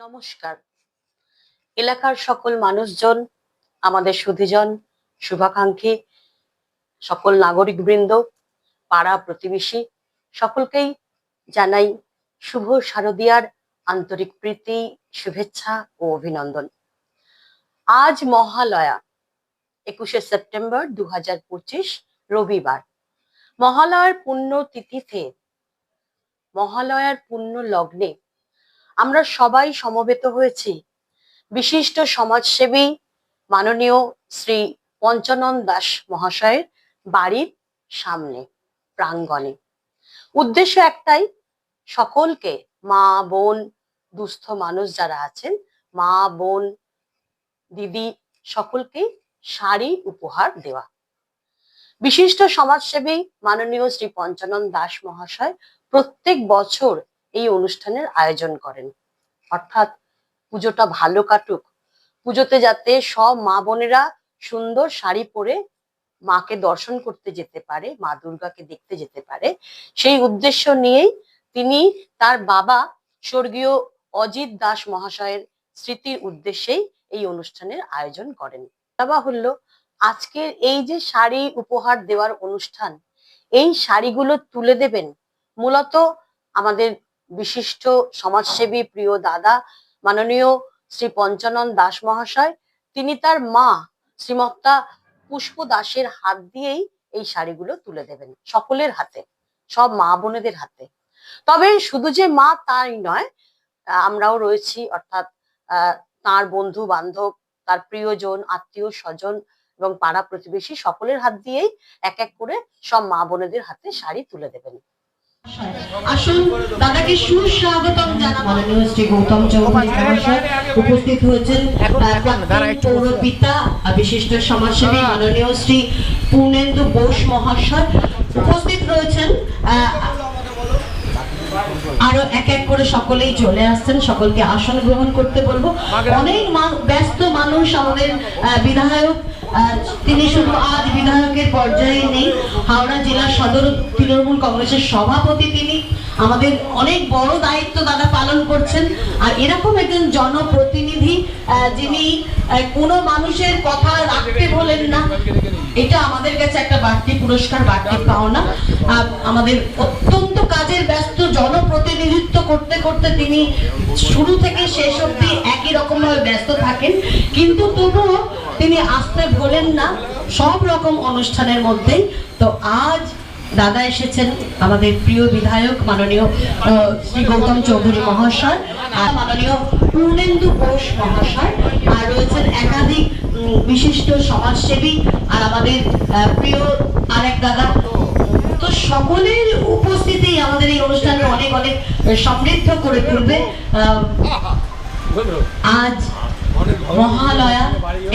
নমস্কার। এলাকার সকল মানুষজন, আমাদের সুধীজন, শুভাকাঙ্ক্ষী, সকল নাগরিকবৃন্দ, পাড়া প্রতিবেশী, সকলকেই জানাই শুভ শারদিয়ার আন্তরিক প্রীতি, শুভেচ্ছা ও অভিনন্দন। আজ মহালয়া, একুশে সেপ্টেম্বর দু হাজার পঁচিশ, রবিবার। মহালয়ার পুণ্য তিথিতে মহালয়ার পুণ্য লগ্নে আমরা সবাই সমবেত হয়েছি। বিশিষ্ট সমাজসেবী মাননীয় শ্রী পঞ্চানন দাস মহাশয়ের বাড়ির সামনে, প্রাঙ্গণে। উদ্দেশ্য একটাই, সকলকে মা, বোন, দুস্থ মানুষ যারা আছেন, মা, বোন, দিদি, সকলকেই শাড়ি উপহার দেওয়া। বিশিষ্ট সমাজসেবী মাননীয় শ্রী পঞ্চানন দাস মহাশয় প্রত্যেক বছর এই অনুষ্ঠানের আয়োজন করেন। অর্থাৎ পুজোটা ভালো কাটুক। পুজোতে যাতে সব মা বোনেরা সুন্দর শাড়ি পরে মাকে দর্শন করতে যেতে পারে, মা দুর্গাকে দেখতে যেতে পারে, সেই উদ্দেশ্য নিয়েই তিনি তার বাবা স্বর্গীয় অজিত দাস মহাশয়ের স্মৃতির উদ্দেশ্যেই এই অনুষ্ঠানের আয়োজন করেন। বাবা হলো আজকের এই যে শাড়ি উপহার দেওয়ার অনুষ্ঠান, এই শাড়িগুলো তুলে দেবেন, মূলত আমাদের বিশিষ্ট সমাজসেবী প্রিয় দাদা মাননীয় শ্রী পঞ্চানন দাস মহাশয়, তিনি তার মা শ্রীমত্তা পুষ্প দাসের হাত দিয়েই এই শাড়িগুলো তুলে দেবেন সকলের হাতে, সব মা বোনেদের হাতে। তবে শুধু যে মা তাই নয়, আমরাও রয়েছি অর্থাৎ তার বন্ধু বান্ধব, তার প্রিয়জন, আত্মীয় স্বজন এবং পাড়া প্রতিবেশী সকলের হাত দিয়েই এক এক করে সব মা বোনেদের হাতে শাড়ি তুলে দেবেন। আসুন দাদাকে সুস্বাগতম জানাব। মাননীয় শ্রী গৌতম চৌধুরী মহাশয় উপস্থিত হয়েছেন। পৌরপিতা বিশিষ্ট সমাজসেবী মাননীয় শ্রী পূর্ণেন্দু বোস মহাশয় উপস্থিত রয়েছেন। আহ, আরও এক এক করে সকলেই চলে আসছেন। সকলকে আসন গ্রহণ করতে বলব। অনেক ব্যস্ত মানুষ আমাদের আহ, বিধায়ক তিনি শুধু আজ বিধায়কের পর্যায়ে নেই, হাওড়া জেলা সদর তৃণমূল কংগ্রেসের সভাপতি তিনি। আমাদের অনেক বড় দায়িত্ব দাদা পালন করছেন। আর এরকম একজন জনপ্রতিনিধি যিনি কোনো মানুষের কথা রাখতে বলেন না, এটা আমাদের কাছে একটা বাড়তি পুরস্কার, বাড়তি পাওনা। আমাদের অত্যন্ত কাজের ব্যস্ত জনপ্রতিনিধিত্ব করতে করতে তিনি শুরু থেকে শেষ অবধি একই রকম ভাবে ব্যস্ত থাকেন। কিন্তু তবুও তিনি আসতে ভোলেন না, সব রকম অনুষ্ঠানের মধ্যেই। তো আজ দাদা এসেছেন, আমাদের প্রিয় বিধায়ক মাননীয় শ্রী গৌতম চৌধুরী মহাশয়, আর মাননীয় পূর্ণেন্দু ঘোষ মহাশয়, আর রয়েছেন একাধিক বিশিষ্ট সমাজসেবী, আর আমাদের প্রিয় আরেক দাদা। তো সকলের উপস্থিতি আমাদের এই অনুষ্ঠানে অনেক অনেক সমৃদ্ধ করে তুলবে। আজ মহালয়া,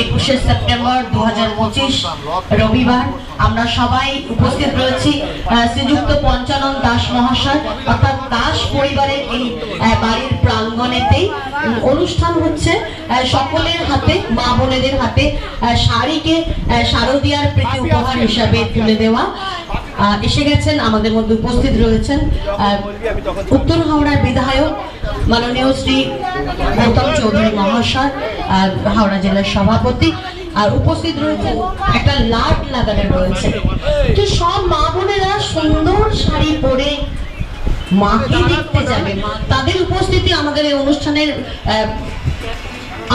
একুশে সেপ্টেম্বর দু রবিবার। আমরা সবাই উপস্থিত রয়েছি শ্রীযুক্ত পঞ্চানন দাস মহাশয়, অর্থাৎ দাস পরিবারের এই বাড়ির প্রাঙ্গণেতেই। অনুষ্ঠান হচ্ছে সকলের হাতে, মা বোনেদের হাতে শাড়িকে শারদীয়ার প্রীতি উপহার হিসাবে তুলে দেওয়া। এসে গেছেন, আমাদের মধ্যে উপস্থিত রয়েছেন উত্তর হাওড়ার বিধায়ক মাননীয় শ্রী গৌতম চৌধুরী মহাশয় হাওড়া জেলার সভাপতি। আর উপস্থিত রয়েছে একটা লাট লাগানো রয়েছে। তো সব মা বোনেরা সুন্দর শাড়ি পরে মাকে দেখতে যাবে। তাদের উপস্থিতি আমাদের এই অনুষ্ঠানের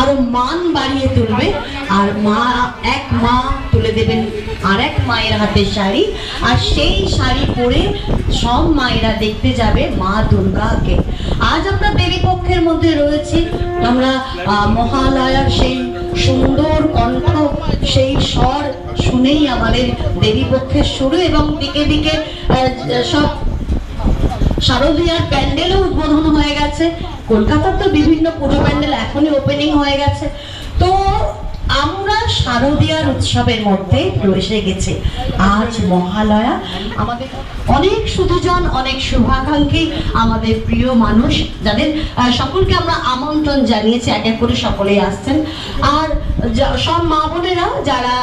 আরও মান বাড়িয়ে তুলবে। আর মা, এক মা তুলে দেবেন, আর এক মায়ের হাতে শাড়ি। আর সেই শাড়ি পরে সব মায়েরা দেখতে যাবে মা দুর্গাকে। আজ আমরা দেবী পক্ষের মধ্যে রয়েছি। আমরা মহালয়ার সেই সুন্দর কণ্ঠ, সেই স্বর শুনেই আমাদের দেবী পক্ষের শুরু এবং দিকে দিকে সব শারদীয়ার প্যান্ডেলও উদ্বোধন হয়ে গেছে। কলকাতার তো বিভিন্ন পুজো প্যান্ডেল এখনই ওপেনিং হয়ে গেছে। তো আমরা শারদীয়ার উৎসবের মধ্যে প্রবেশে গেছে। আজ মহালয়া। আমাদের অনেক সুধুজন, অনেক শুভাকাঙ্ক্ষী, আমাদের প্রিয় মানুষ, যাদের সকলকে আমরা আমন্ত্রণ জানিয়েছি, এক এক করে সকলেই আসছেন। আর সব মা বোনেরা যারা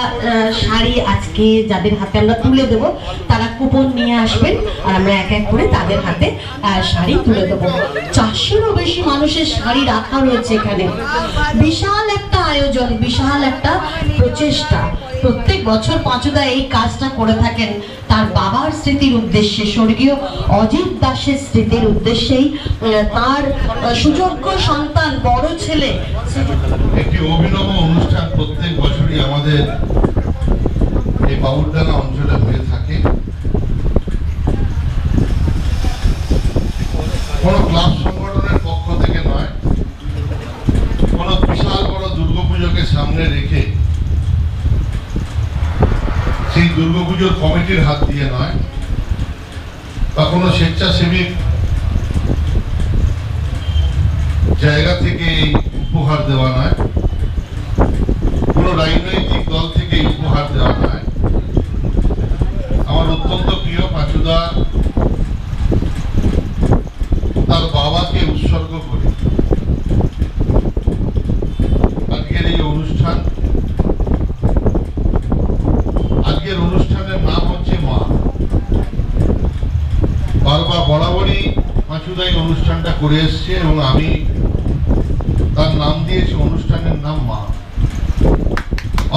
শাড়ি আজকে যাদের হাতে আমরা তুলে দেব, তারা কুপন নিয়ে আসবেন, আর আমরা এক এক করে তাদের হাতে শাড়ি তুলে দেবো। চারশোরও বেশি মানুষের শাড়ি রাখা রয়েছে এখানে। বিশাল একটা আয়োজন, বিশাল একটা প্রচেষ্টা। প্রত্যেক বছর পাঁচুদা এই কাজটা করে থাকেন তার বাবার স্মৃতির উদ্দেশ্যে। স্বর্গীয় অজিত দাসের স্মৃতির উদ্দেশ্যেই তার সুযোগ্য সন্তান, বড় ছেলে। একটি অভিনব অনুষ্ঠান প্রত্যেক বছরই আমাদের এই বাউরডাঙ্গা অঞ্চলে হয়ে থাকে। কোনো ক্লাব সংগঠনের পক্ষ থেকে নয়, কোনো বিশাল বড় দুর্গাপুজোকে সামনে রেখে সেই কমিটির হাত দিয়ে নয়, বা কোনো স্বেচ্ছাসেবী জায়গা থেকে এই উপহার দেওয়া নয়, কোনো রাজনৈতিক দল থেকে উপহার দেওয়া নয়। আমার অত্যন্ত প্রিয় পাচুদা তার বাবাকে উৎসর্গ করে আজকের এই অনুষ্ঠান আজকের অনুষ্ঠানের নাম হচ্ছে মা বারবার বরাবরই পাঁচুদা এই অনুষ্ঠানটা করে এসছে এবং আমি তার নাম দিয়েছে, অনুষ্ঠানের নাম মা।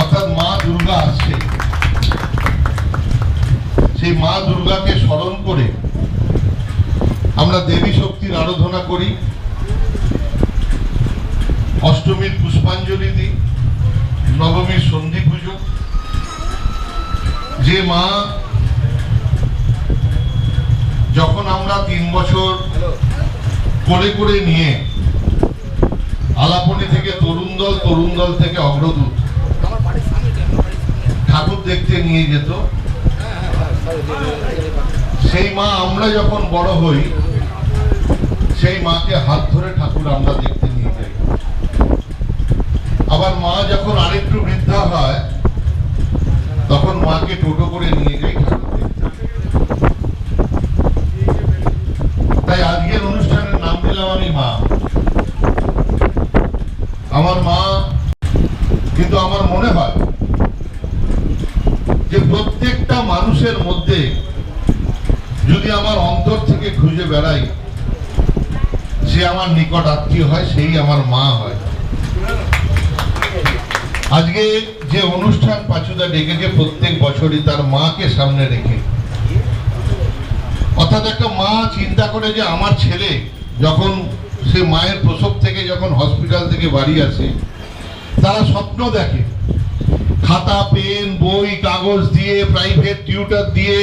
অর্থাৎ মা দুর্গা আসছে। সেই মা দুর্গাকে স্মরণ করে আমরা দেবী শক্তির আরাধনা করি, অষ্টমীর পুষ্পাঞ্জলি দিই, নবমীর সন্ধি পুজো। যে মা যখন আমরা তিন বছর কোলে করে নিয়ে আলাপনি থেকে তরুণ দল তরুণ দল থেকে অগ্রদূত। ঠাকুর দেখতে নিয়ে যেত। সেই মা আমরা যখন বড় হই, সেই মাকে হাত ধরে ঠাকুর আমরা দেখতে নিয়ে যাই। আবার মা যখন আরেকটু বৃদ্ধা হয়, তখন মাকে টোটো করে নিয়ে যাই ঠাকুর দেখতে তাই আজকের অনুষ্ঠানের নাম দিলাম আমি মা আমার মা, কিন্তু আমার মনে হয় যে প্রত্যেকটা মানুষের মধ্যে যদি আমার অন্তর থেকে খুঁজে বেড়াই, সে আমার নিকট আত্মীয় হয়, সেই আমার মা হয়। আজকে যে অনুষ্ঠান পাচুদা ডেকেছে, প্রত্যেক বছরই তার মাকে সামনে রেখে। অর্থাৎ একটা মা চিন্তা করে যে আমার ছেলে যখন সে মায়ের প্রসব থেকে যখন হসপিটাল থেকে বাড়ি আসে, তারা স্বপ্ন দেখে। খাতা, পেন, বই, কাগজ দিয়ে, প্রাইভেট টিউটার দিয়ে,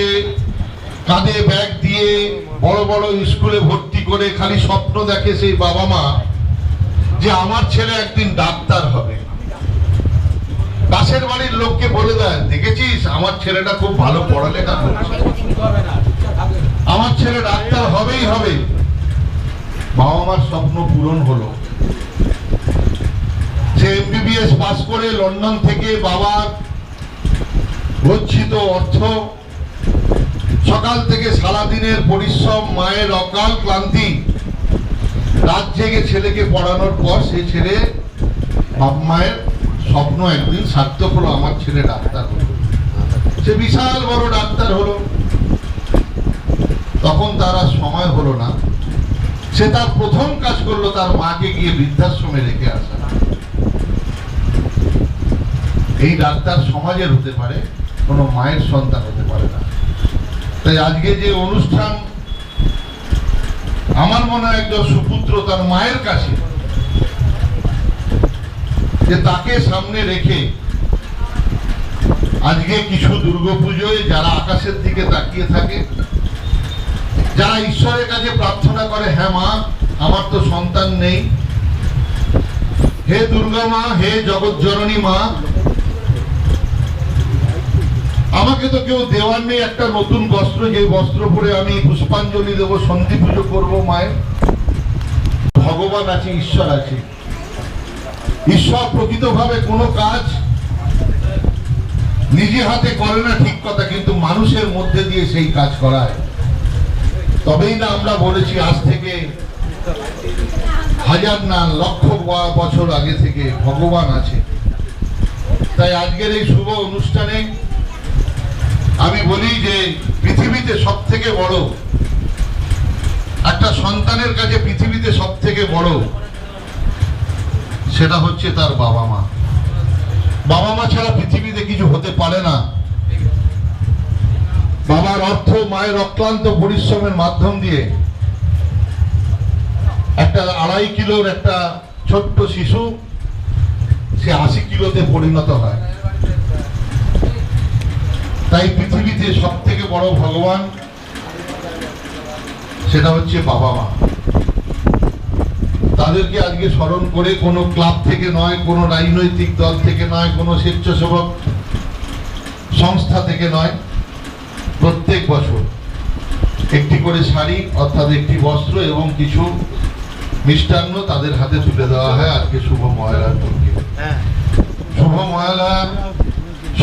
কাঁধে ব্যাগ দিয়ে বড় বড় স্কুলে ভর্তি করে খালি স্বপ্ন দেখে সেই বাবা মা যে আমার ছেলে একদিন ডাক্তার হবে। পাশের বাড়ির লোককে বলে দেয়, দেখেছিস, আমার ছেলেটা খুব ভালো পড়ালেখা আমার ছেলে ডাক্তার হবে বাবা মার স্বপ্ন পূরণ হলো। সে এমবিবিএস পাস করে লন্ডন থেকে বাবার গচ্ছিত অর্থ, সকাল থেকে সারাদিনের পরিশ্রম, মায়ের অকাল ক্লান্তি, রাত জেগে ছেলেকে পড়ানোর পর সেই ছেলে বাপ মায়ের স্বপ্ন একদিন সার্থক হলো, আমার ছেলে ডাক্তার হলো। সে বিশাল বড় ডাক্তার হলো। তখন তারা সময় হলো না। সে তার প্রথম কাজ করল তার মাকে গিয়ে বৃদ্ধাশ্রমে রেখে আসা। এই ডাক্তার সমাজের হতে পারে, কোনো মায়ের সন্তান হতে পারে না। তাই আজকে যে অনুষ্ঠান, আমার মনে হয় একজন সুপুত্র তার মায়ের কাছে, যে তাকে সামনে রেখে আজকে কিছু দুর্গাপুজোয় যারা আকাশের দিকে তাকিয়ে থাকে যারা ঈশ্বরের কাছে প্রার্থনা করে হ্যাঁ মা, আমার তো সন্তান নেই। হে দুর্গা মা, হে জগৎ জননী মা, আমাকে তো কেউ দেওয়ার নেই একটা নতুন বস্ত্র, যে বস্ত্র পরে আমি পুষ্পাঞ্জলি দেবো, সন্ধি পুজো করব মায়ের। ভগবান আছে, ঈশ্বর আছে। ঈশ্বর প্রকৃতভাবে কোনো কাজ নিজে হাতে করে না ঠিক কথা, কিন্তু মানুষের মধ্যে দিয়ে সেই কাজ করায় তবেই না আমরা বলেছি আজ থেকে হাজার না লক্ষ বছর আগে থেকে ভগবান আছে। তাই আজকের এই শুভ অনুষ্ঠানে আমি বলি যে পৃথিবীতে সব থেকে বড়, একটা সন্তানের কাছে পৃথিবীতে সব থেকে বড় সেটা হচ্ছে তার বাবা মা। বাবা মা ছাড়া পৃথিবীতে কিছু হতে পারে না। বাবার অর্থ, মায়ের অক্লান্ত পরিশ্রমের মাধ্যম দিয়ে একটা আড়াই কিলোর একটা ছোট্ট শিশু, সে আশি কিলোতে পরিণত হয়। তাই পৃথিবীতে সব থেকে বড় ভগবান সেটা হচ্ছে বাবা মা। তাদেরকে আজকে স্মরণ করে কোনো ক্লাব থেকে নয়, কোনো রাজনৈতিক দল থেকে নয়, কোনো স্বেচ্ছাসেবক সংস্থা থেকে নয় প্রত্যেক বছর একটি করে শাড়ি অর্থাৎ একটি বস্ত্র এবং কিছু মিষ্টান্ন তাদের হাতে তুলে দেওয়া হয় আজকে শুভ ময়লার পক্ষে শুভ ময়লা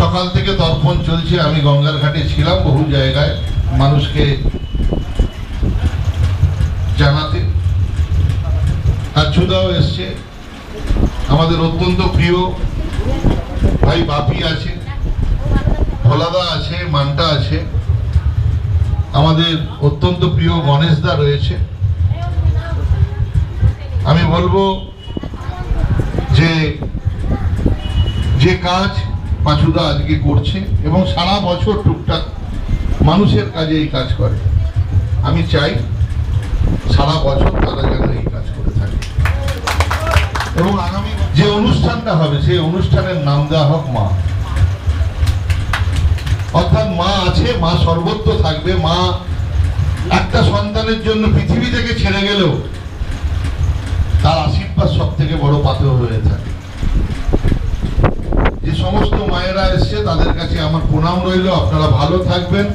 সকাল থেকে দর্পণ চলছে আমি গঙ্গার ঘাটে ছিলাম বহু জায়গায় মানুষকে জানাতে। আচ্ছুদাও এসছে। আমাদের অত্যন্ত প্রিয় ভাই বাপি আছে ভোলাদা আছে মান্টা আছে। আমাদের অত্যন্ত প্রিয় গণেশদা রয়েছে। আমি বলব যে যে কাজ পাঁচুদা আজকে করছে এবং সারা বছর টুকটাক মানুষের কাজে এই কাজ করে। আমি চাই সারা বছর তারা যেন এই কাজ করে থাকে। এবং আগামী যে অনুষ্ঠানটা হবে, সেই অনুষ্ঠানের নাম দেওয়া হোক মা। অর্থাৎ মা আছে, মা সর্বত্র থাকবে। মা একটা সন্তানের জন্য পৃথিবী থেকে ছেড়ে গেলেও তার আশীর্বাদ সব থেকে বড় পাথর হয়ে থাকে। যে সমস্ত মায়েরা এসছে, তাদের কাছে আমার প্রণাম রইল। আপনারা ভালো থাকবেন।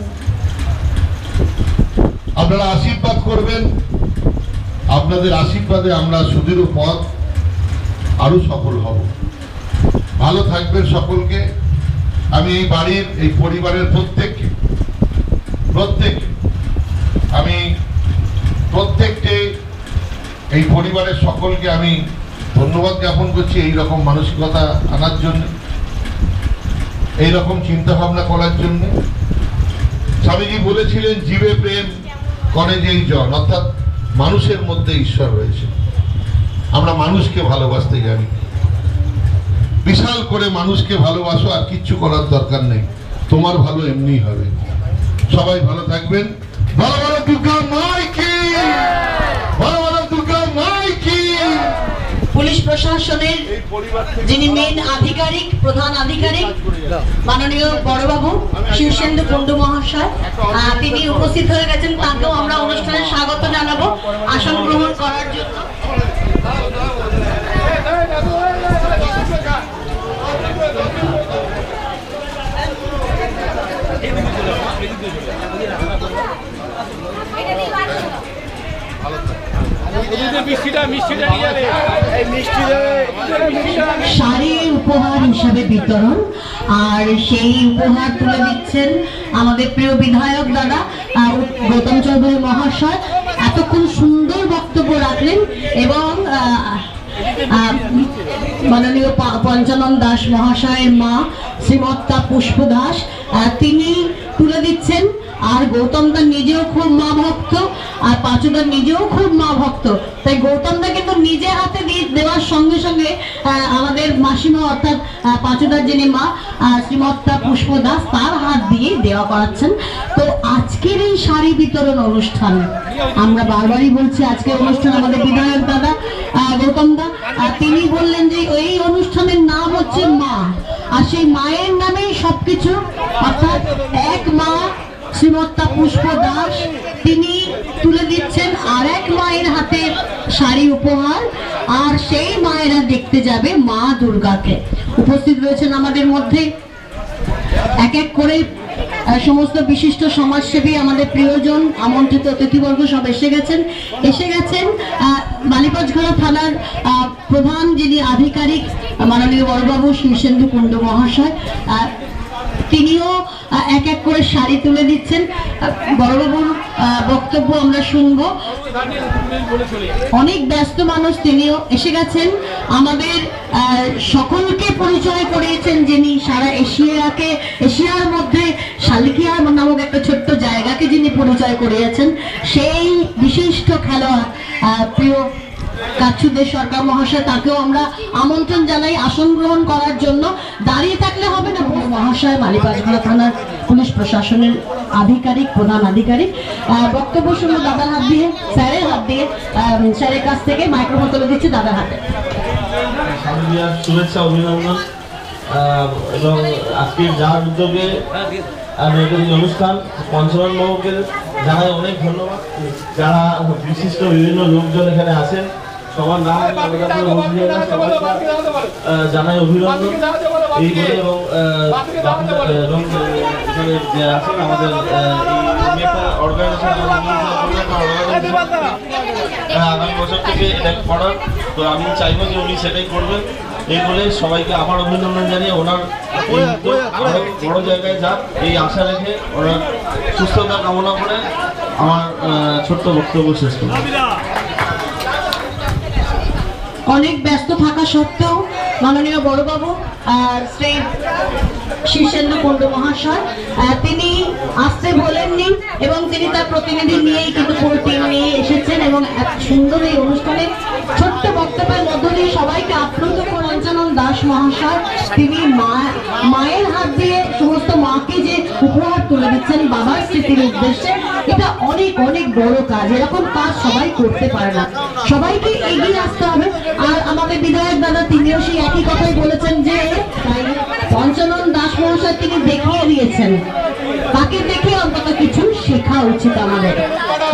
আপনারা আশীর্বাদ করবেন। আপনাদের আশীর্বাদে আমরা সুদীর্ঘ পথ আরও সফল হব। ভালো থাকবেন সকলকে। আমি এই বাড়ির, এই পরিবারের প্রত্যেককে প্রত্যেক আমি প্রত্যেককে এই পরিবারের সকলকে আমি ধন্যবাদ জ্ঞাপন করছি এই রকম মানসিকতা আনার জন্য, এই রকম চিন্তা ভাবনা করার জন্য। স্বামীজি বলেছিলেন, জীবে প্রেম করে যেই জন। অর্থাৎ মানুষের মধ্যে ঈশ্বর রয়েছে। আমরা মানুষকে ভালোবাসতে জানি। বিশাল করে মানুষকে ভালোবাসো আর কিচ্ছু করার দরকার নেই। তোমার ভালো এমনি হবে। সবাই ভালো থাকবেন। ভালো ভালো দুর্গা মাই কি ভালো ভালো দুর্গা মাই কি পুলিশ প্রশাসনের যিনি মেন আধিকারিক প্রধান আধিকারিক মাননীয় বড়বাবু শীর্ষেন্দু কুণ্ডু মহাশয় তিনি উপস্থিত হয়ে গেছেন তাকেও আমরা অনুষ্ঠানে স্বাগত জানাব। আসন গ্রহণ করার জন্য ওদের মিষ্টিটা মিষ্টিটা নিয়ে যাবে এই মিষ্টি দেবে ওদের মিষ্টিটা শাড়ি উপহার হিসাবে বিতরণ। আর সেই উপহার তুলে দিচ্ছেন আমাদের প্রিয় বিধায়ক দাদা গৌতম চৌধুরী মহাশয়। এতক্ষণ সুন্দর বক্তব্য রাখলেন এবং মাননীয় পঞ্চানন দাস মহাশয়ের মা শ্রীমত্তা পুষ্প দাস তিনি তুলে দিচ্ছেন। আর গৌতম দা নিজেও খুব মা ভক্ত, আর পাঁচুদা নিজেও খুব মা ভক্ত। তাই গৌতম দা কিন্তু নিজে হাতে দেওয়ার সঙ্গে সঙ্গে আমাদের মাসিমা অর্থাৎ পাঁচুদার যিনি মা শ্রীমত্তা পুষ্প দাস, তার হাত দিয়ে দেওয়া করাচ্ছেন। তো আজকের এই শাড়ি বিতরণ অনুষ্ঠান, আমরা বারবারই বলছি, আজকের অনুষ্ঠান আমাদের বিধায়ক দাদা গৌতম দা তিনি বললেন যে এই অনুষ্ঠানের নাম হচ্ছে মা। আর সেই মায়ের নামেই সবকিছু, অর্থাৎ এক মা শ্রীমত্তা পুষ্প দাস, তিনি তুলে দিচ্ছেন আর এক মায়ের হাতে শাড়ি উপহার, আর সেই মায়েরা দেখতে যাবে মা দুর্গাকে। উপস্থিত রয়েছেন আমাদের মধ্যে এক এক করে সমস্ত বিশিষ্ট সমাজসেবী আমাদের প্রিয়জন, আমন্ত্রিত অতিথিবর্গ সব এসে গেছেন। এসে গেছেন বালিপাঁচঘাড়া থানার প্রধান যিনি আধিকারিক, মাননীয় বড়বাবু শীর্ষেন্দু কুণ্ড মহাশয়। তিনিও এক এক করে শাড়ি তুলে দিচ্ছেন। বড়বাবুর বক্তব্য আমরা শুনব। অনেক ব্যস্ত মানুষ তিনিও এসে গেছেন। আমাদের সকলকে পরিচয় করিয়েছেন যিনি সারা এশিয়াকে, এশিয়ার মধ্যে শালিকিয়া নামক একটা ছোট্ট জায়গাকে যিনি পরিচয় করিয়েছেন। সেই বিশিষ্ট খেলোয়াড় প্রিয় কাচ্ছুদের সরকার মহাশয়, তাকেও আমরা আমন্ত্রণ জানাই আসন গ্রহণ করার জন্য। দাঁড়িয়ে থাকলে হবে না মহাশয় মালিবাজগড়া থানার পুলিশ প্রশাসনের আধিকারিক, প্রধান আধিকারিক। বক্তব্য শুনব দাদার হাত দিয়ে, স্যারের হাত দিয়ে। স্যারের কাছ থেকে মাইক্রোফোন তুলে দিচ্ছি দাদার হাতে। শুভেচ্ছা, অভিনন্দন। এবং আজকের যার উদ্যোগে অনুষ্ঠান, পঞ্চমান বাবুকে জানাই অনেক ধন্যবাদ। যারা বিশিষ্ট বিভিন্ন লোকজন এখানে আছেন সবার নাম করে জানাই অভিনন্দন। এই বলে এবং এখানে যে আছেন আমাদের অর্গানাইজেশন আগামী বছর থেকে এটা করার তো আমি চাইব যে উনি সেটাই করবেন। এই বলে সবাইকে আমার অভিনন্দন জানিয়ে ওনার বড় জায়গায় যাক এই আশা রেখে ওনার সুস্থতা কামনা করে আমার ছোট্ট বক্তব্য শেষ করব। অনেক ব্যস্ত থাকা সত্ত্বেও মাননীয় বড়বাবু আর শ্রী শীর্ষেন্দু কুণ্ড মহাশয় তিনি আসতে বলেননি এবং তিনি তার প্রতিনিধি নিয়েই কিন্তু পুরো টিম নিয়ে এসেছেন এবং এত সুন্দর এই অনুষ্ঠানে ছোট্ট বক্তব্যের মধ্য দিয়ে সবাইকে আপ্লুত পঞ্চানন দাস মহাশয়। তিনি মা, মায়ের হাত দিয়ে সমস্ত মাকে যে উপহার তুলে দিচ্ছেন বাবার স্মৃতির উদ্দেশ্যে, এটা অনেক অনেক বড় কাজ। এরকম কাজ সবাই করতে পারে না। সবাইকে এগিয়ে আসতে হবে। আর বিধায়ক দাদা, তিনিও সেই একই কথাই বলেছেন যে, পঞ্চানন দাস মহাশয় তিনি দেখিয়ে দিয়েছেন। তাকে দেখে অন্তত কিছু শেখা উচিত আমাদের।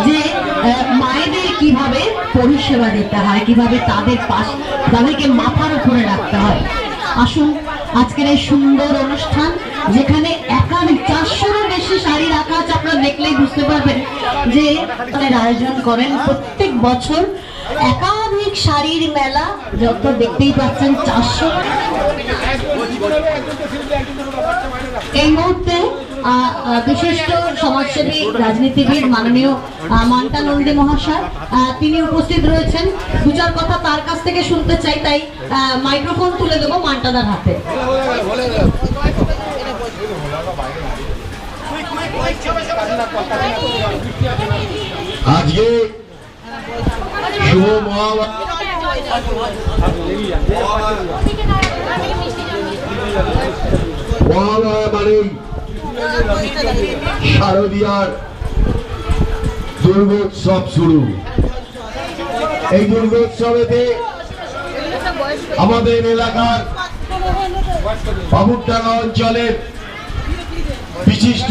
যে মায়েদের কীভাবে পরিষেবা দিতে হয়, কীভাবে তাদের পাশ, তাদেরকে মাথার উপরে রাখতে হয়। আসুন, আজকের এই সুন্দর অনুষ্ঠান, যেখানে একাধিক চারশোরও বেশি শাড়ি রাখা আছে, আপনারা দেখলেই বুঝতে পারবেন যে, তাদের আয়োজন করেন প্রত্যেক বছর একাধিক শাড়ির মেলা যত দেখতেই পাচ্ছেন চারশো। এই মুহূর্তে বিশিষ্ট সমাজসেবী রাজনীতিবিদ মাননীয় আহ, মান্টা নন্দী মহাশয় তিনি উপস্থিত রয়েছেন। দু কথা তার কাছ থেকে শুনতে চাই তাই মাইক্রোফোন তুলে দেবো মান্টাদার হাতে। আজকে শারদীয়ার দুর্গোৎসব শুরু। এই দুর্গোৎসবেতে আমাদের এলাকার বাবুরডাঙ্গা অঞ্চলের বিশিষ্ট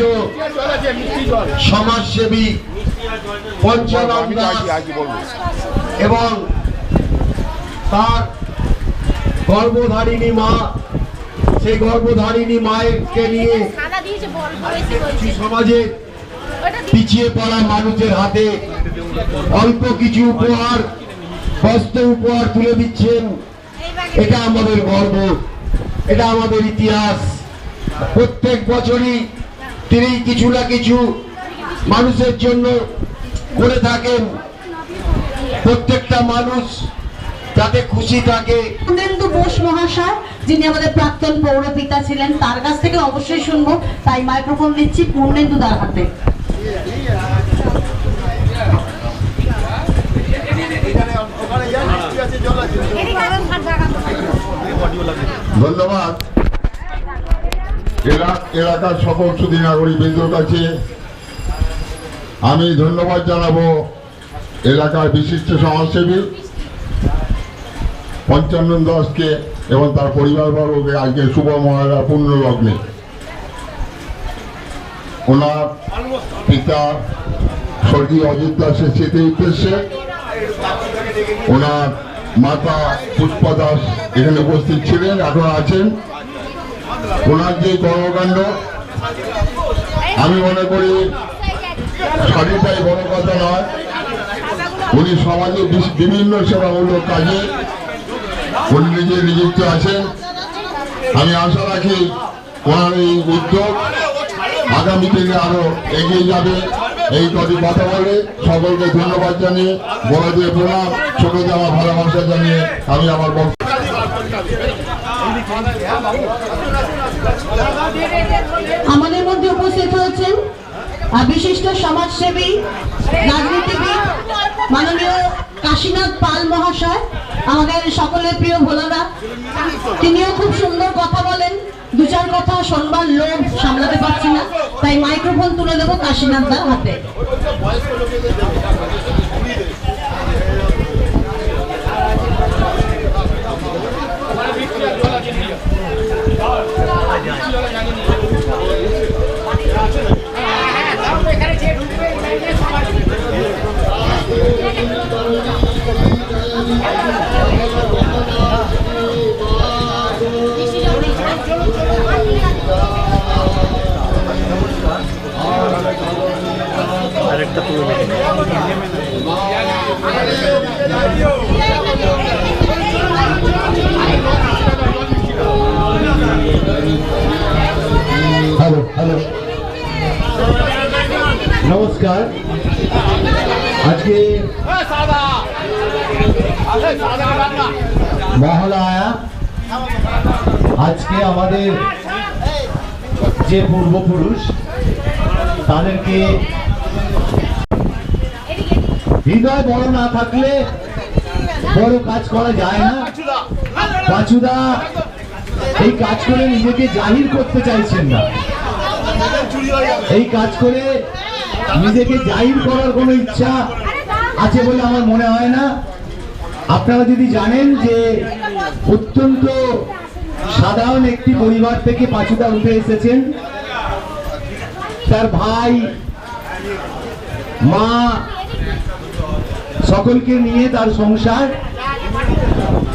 সমাজসেবী দাস এবং তার গর্ভধারিণী মা সেই গর্ভধারিণী মায়েরকে নিয়ে সমাজে পিছিয়ে পড়া মানুষের হাতে অল্প কিছু উপহার বস্ত্র উপহার তুলে দিচ্ছেন। এটা আমাদের গর্ব এটা আমাদের ইতিহাস। প্রত্যেক বছরই তিনি কিছু না কিছু মানুষের জন্য করে থাকেন প্রত্যেকটা মানুষ যাতে খুশি থাকে। পূর্ণেন্দু বোস মহাশয় যিনি আমাদের প্রাক্তন পৌরপিতা ছিলেন তার কাছ থেকে অবশ্যই শুনব। তাই মাইক্রোফোন দিচ্ছি পূর্ণেন্দু দার হাতে। ধন্যবাদ। এলাকার সকল সুদী নাগরিক বৃন্দর কাছে আমি ধন্যবাদ জানাব এলাকার বিশিষ্ট সমাজসেবী পঞ্চানন দাসকে এবং তার পরিবারবর্গকে আজকে শুভ মহালয়া পূর্ণ লগ্নে ওনার পিতা স্বর্গীয় অজিত দাসের স্মৃতি উদ্দেশ্যে ওনার মাতা পুষ্পা দাস এখানে উপস্থিত ছিলেন, এখন আছেন। ওনার যে কর্মকাণ্ড, আমি মনে করি শাড়িটাই বড় কথা নয়। উনি সমাজে বিভিন্ন সেবামূলক কাজে উনি নিজে নিযুক্ত আছেন। আমি আশা রাখি ওনার এই উদ্যোগ আগামী দিনে আরও এগিয়ে যাবে। এই কটি কথা বলে সকলকে ধন্যবাদ জানিয়ে, বড়দের প্রণাম ছোটদের আমার ভালোবাসা জানিয়ে আমি আমার আমাদের মধ্যে উপস্থিত হয়েছেন বিশিষ্ট সমাজসেবী, রাজনীতিবিদ, মাননীয় কাশীনাথ পাল মহাশয়, আমাদের সকলের প্রিয় ভোলাদা তিনিও খুব সুন্দর কথা বলেন, দু চার কথা শোনবার লোভ সামলাতে পারছি না, তাই মাইক্রোফোন তুলে দেবো কাশীনাথ দার হাতে। হ্যালো হ্যালো নমস্কার আজকে মহালয়া। আজকে আমাদের যে পূর্বপুরুষ, তাদেরকে হৃদয় বড় না থাকলে বড় কাজ করা যায় না। পাচুদা, এই কাজ করে নিজেকে জাহির করতে চাইছেন না। এই কাজ করে নিজেকে জাহির করার কোনো ইচ্ছা আছে বলে আমার মনে হয় না। আপনারা যদি জানেন যে অত্যন্ত সাধারণ একটি পরিবার থেকে পাঁচুদা উঠে এসেছেন, তার ভাই, মা সকলকে নিয়ে তার সংসার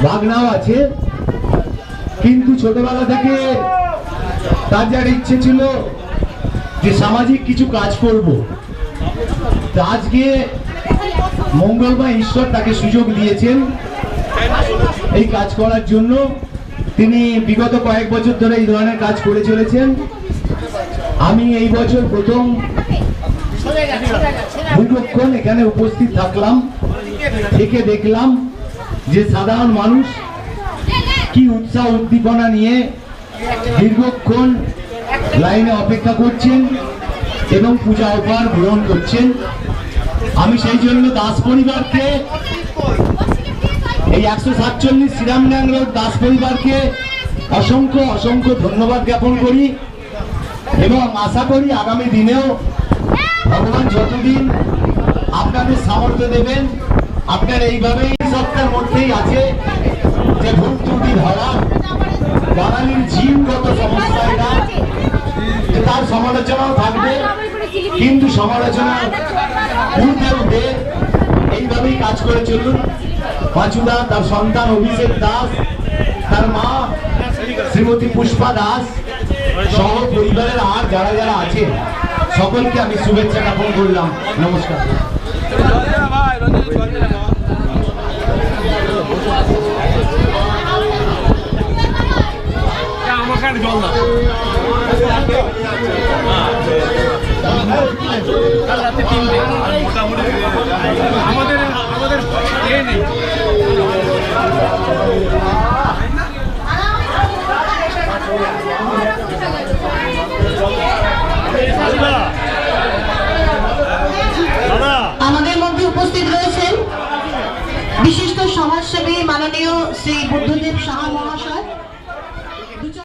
ভাগনাও আছে। কিন্তু ছোটবেলা থেকে তার যার ইচ্ছে ছিল যে সামাজিক কিছু কাজ করব। আজকে মঙ্গলবার ঈশ্বর তাকে সুযোগ দিয়েছেন এই কাজ করার জন্য। তিনি বিগত কয়েক বছর ধরে এই ধরনের কাজ করে চলেছেন। আমি এই বছর প্রথম দীর্ঘক্ষণ এখানে উপস্থিত থাকলাম, থেকে দেখলাম যে সাধারণ মানুষ কি উৎসাহ উদ্দীপনা নিয়ে দীর্ঘক্ষণ লাইনে অপেক্ষা করছেন এবং পূজা উপহার গ্রহণ করছেন। আমি সেই জন্য দাস পরিবারকে এই একশো সাতচল্লিশ শ্রীরামডাং রোড দাস পরিবারকে অসংখ্য অসংখ্য ধন্যবাদ জ্ঞাপন করি এবং আশা করি আগামী দিনেও ভগবান যতদিন আপনাদের সামর্থ্য দেবেন, আপনার এইভাবেই সপ্তাহের মধ্যেই আছে যে ভুল ত্রুটি ধরা, বাঙালির জিনগত সমস্যা এটা তার সমালোচনাও থাকবে। কিন্তু সমালোচনা উঠে এইভাবেই কাজ করে চলুন। পাঁচুদা তার সন্তান অভিষেক দাস, তার মা শ্রীমতী পুষ্পা দাস সহ পরিবারের আর যারা যারা আছে সকলকে আমি শুভেচ্ছা জ্ঞাপন করলাম। নমস্কার। জল কাল রাতে তিনটে মোটামুটি আমাদের আমাদের এ নেই। মধ্যে উপস্থিত রয়েছেন বিশিষ্ট সমাজসেবী মাননীয় শ্রী বুদ্ধদেব সাহা মহাশয়।